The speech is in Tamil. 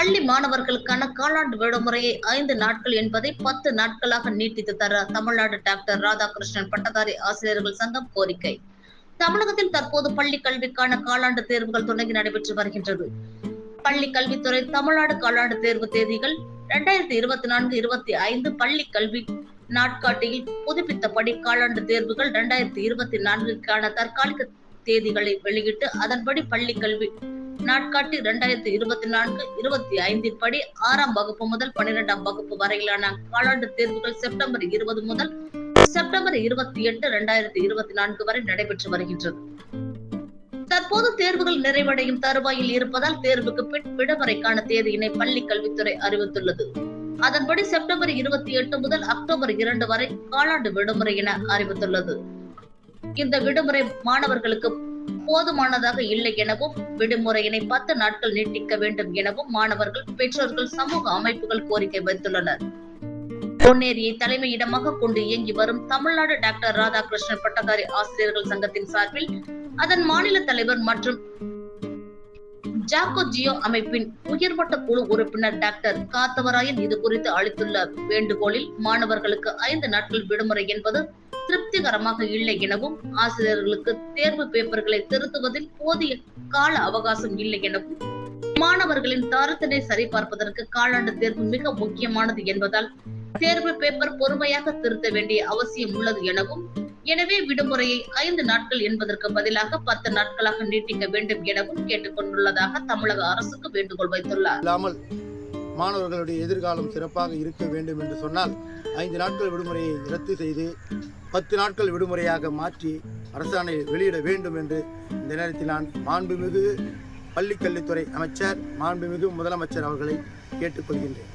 பள்ளி மாணவர்களுக்கான காலாண்டு விடுமுறையை ஐந்து நாட்கள் என்பதை பத்து நாட்களாக நீட்டித்து தர தமிழ்நாடு டாக்டர் ராதாகிருஷ்ணன் பட்டதாரி ஆசிரியர்கள் சங்கம் கோரிக்கை. தமிழகத்தில் தற்போது பள்ளி கல்விக்கான காலாண்டு தேர்வுகள் தொடங்கி நடைபெற்று வருகின்றது. பள்ளி கல்வித்துறை தமிழ்நாடு காலாண்டு தேர்வு தேதிகள் இரண்டாயிரத்தி இருபத்தி நான்கு இருபத்தி ஐந்து பள்ளி கல்வி நாட்காட்டியில் புதுப்பித்தபடி காலாண்டு தேர்வுகள் இரண்டாயிரத்தி இருபத்தி நான்குக்கான தற்காலிக தேதிகளை வெளியிட்டு அதன்படி பள்ளி கல்வி நாட்காட்டி இரண்டாயிரத்தி இருபத்தி நான்கு இருபத்தி ஐந்தின் படி ஆறாம் வகுப்பு முதல் பன்னிரெண்டாம் வகுப்பு வரையிலான காலாண்டு தேர்வுகள் செப்டம்பர் இருபது முதல் செப்டம்பர் இருபத்தி எட்டு இரண்டாயிரத்தி இருபத்தி நான்கு வரை நடைபெற்று வருகின்றது. தற்போது தேர்வுகள் நிறைவடையும் தருவாயில் இருப்பதால் தேர்வுக்கு பின் விடுமுறைக்கான தேதியினை பள்ளி கல்வித்துறை அறிவித்துள்ளது. அதன்படி செப்டம்பர் இருபத்தி எட்டு முதல் அக்டோபர் இரண்டு வரை காலாண்டு விடுமுறை என அறிவித்துள்ளது. இந்த விடுமுறை மாணவர்களுக்கு போதுமானதாக இல்லை எனவும் விடுமுறையினை பத்து நாட்கள் நீட்டிக்க வேண்டும் எனவும் மாணவர்கள் பெற்றோர்கள் சமூக அமைப்புகள் கோரிக்கை வைத்துள்ளனர். பொன்னேரியை தலைமையிடமாக கொண்டு இயங்கி வரும் தமிழ்நாடு டாக்டர் ராதாகிருஷ்ணன் பட்டதாரி ஆசிரியர்கள் சங்கத்தின் சார்பில் அதன் மாநில தலைவர் மற்றும் ஜாக்கோ ஜியோ அமைப்பின் உயர்மட்ட குழு உறுப்பினர் டாக்டர் காத்தவராயன் இது குறித்து அளித்துள்ள வேண்டுகோளில் மாணவர்களுக்கு ஐந்து நாட்கள் விடுமுறை என்பது திருப்திகரமாக இல்லை எனவும் ஆசிரியர்களுக்கு தேர்வு பேப்பர்களை திருத்துவதில் போதிய கால அவகாசம் இல்லை எனவும் மாணவர்களின் தரத்தினை சரிபார்ப்பதற்கு காலாண்டு தேர்வு மிக முக்கியமானது என்பதால் தேர்வு பேப்பர் பொறுமையாக திருத்த வேண்டிய அவசியம் உள்ளது எனவும் எனவே விடுமுறையை ஐந்து நாட்கள் என்பதற்கு பதிலாக பத்து நாட்களாக நீட்டிக்க வேண்டும் எனவும் கேட்டுக்கொண்டுள்ளதாக தமிழக அரசுக்கு வேண்டுகோள் வைத்துள்ளார். இல்லாமல் மாணவர்களுடைய எதிர்காலம் சிறப்பாக இருக்க வேண்டும் என்று சொன்னால் ஐந்து நாட்கள் விடுமுறையை ரத்து செய்து பத்து நாட்கள் விடுமுறையாக மாற்றி அரசாணை வெளியிட வேண்டும் என்று இந்த நேரத்தில் நான் மாண்புமிகு பள்ளிக்கல்வித்துறை அமைச்சர் மாண்புமிகு முதலமைச்சர் அவர்களை கேட்டுக்கொள்கின்றேன்.